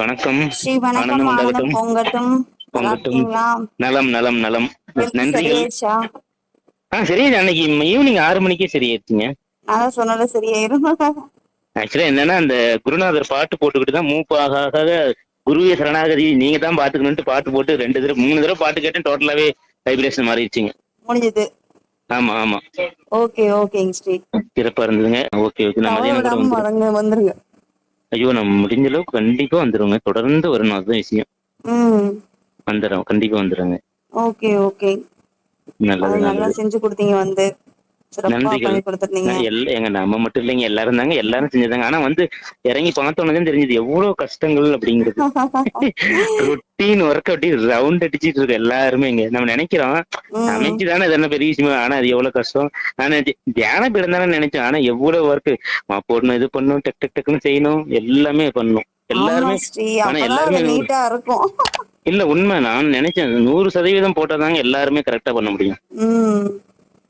வணக்கம். ஸ்ரீ வணக்கம் ஆனந்தம் ஆனந்தம் உண்டாகட்டும். பொங்கட்டும். பொங்கட்டும். நலம் நலம் நலம். சரியாயிடுச்சா? ஆ சரி அன்னைக்கு ஈவினிங் ஆறு மணிக்கே சரியாயிருச்சுங்க நான் தான் சொன்னல சரியாயிரும். ஆக்சுவலா என்னன்னா அந்த குருநாதர் பாட்டு போட்டுக்கிட்டு தான் மூப்பு ஆக ஆக குருவே சரணாகதி நீங்க தான் பாத்துக்கணும்ட்டு பாட்டு போட்டு ரெண்டு தடவை மூணு தடவை பாட்டு கேட்டேன் டோட்டலாவே வைப்ரேஷன் மாறிடுச்சுங்க. முடிஞ்சது. ஆமா ஆமா. ஓகே ஓகேங்க ஸ்ரீ. சிறப்பா இருந்ததுங்க. Okay okay. வந்துருவேன். வரங்க வந்துருங்க. ஐயோ நம்ம முடிஞ்ச அளவுக்கு கண்டிப்பா வந்துருங்க தொடர்ந்து வரணும் அதுதான் விஷயம். வந்துடும் கண்டிப்பா வந்துடுங்க ஓகே ஓகே. நல்லா செஞ்சு கொடுத்தீங்க வந்து. நன்றிகள். எங்க நம்ம மட்டும் இல்லைங்க. எல்லாரும் தாங்க. எல்லாரும் செஞ்சதாங்க. ஆனா வந்து இறங்கி பார்த்தோன்னதான் தெரிஞ்சது. எவ்வளவு கஷ்டங்கள் அப்படிங்கிறது. ரொட்டீன் ஒர்க் அப்படி ரவுண்ட் அடிச்சிட்டு இருக்கு எல்லாருமே இங்க. நம்ம நினைக்கிறோம். இது என்ன பெரிய விஷயம்? ஆனா அது எவ்வளவு கஷ்டம்? ஆனா தி- தியான பீடம் தானே நினைச்சோம். ஆனா எவ்வளவு ஒர்க் போடணும் இது பண்ணணும் டக் டக் டக்குன்னு செய்யணும். எல்லாமே பண்ணணும். ஆமா எல்லாருமே ஆனா எல்லாருமே நீட்டா இருக்கும். இல்ல உண்மை. நான் நினைச்சேன் நூறு சதவீதம் போட்டாதாங்க எல்லாருமே கரெக்டா பண்ண முடியும்.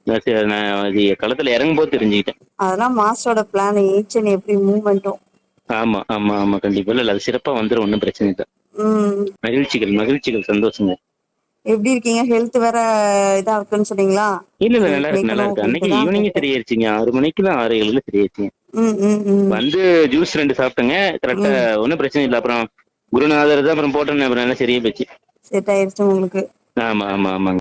களத்துல இறங்கும் போது தெரிஞ்சுக்கிட்டேன். அதெல்லாம் மாஸ்டரோட பிளான் ஈச் அண்ட் எவ்ரி மூவ்மெண்ட்டும் ஆமா ஆமா ஆமா கண்டிப்பா. இல்ல அது சிறப்பா வந்துடும் ஒன்றும் பிரச்சனை இல்லை. மகிழ்ச்சிகள் மகிழ்ச்சிகள் சந்தோஷங்க. எப்படி இருக்கீங்க? ஹெல்த் வேற இதா இருக்குன்னு சொன்னீங்களா? இல்ல இல்ல நல்லா இருக்கு நல்லா இருக்கு. அன்னைக்கு ஈவினிங் சரியாயிருச்சுங்க. ஆறு மணிக்கு தான் ஆறு ஏழுல சரியாயிருச்சுங்க. வந்து ஜூஸ் ரெண்டு சாப்பிட்டேங்க. கரெக்டா ஒன்றும் பிரச்சனை இல்லை. அப்புறம் குருநாதர் தான் அப்புறம் போட்டேன் அப்புறம் எல்லாம் சரியா போச்சு. செட் ஆயிருச்சு உங்களுக்கு. ஆமா ஆமா ஆமாங்க.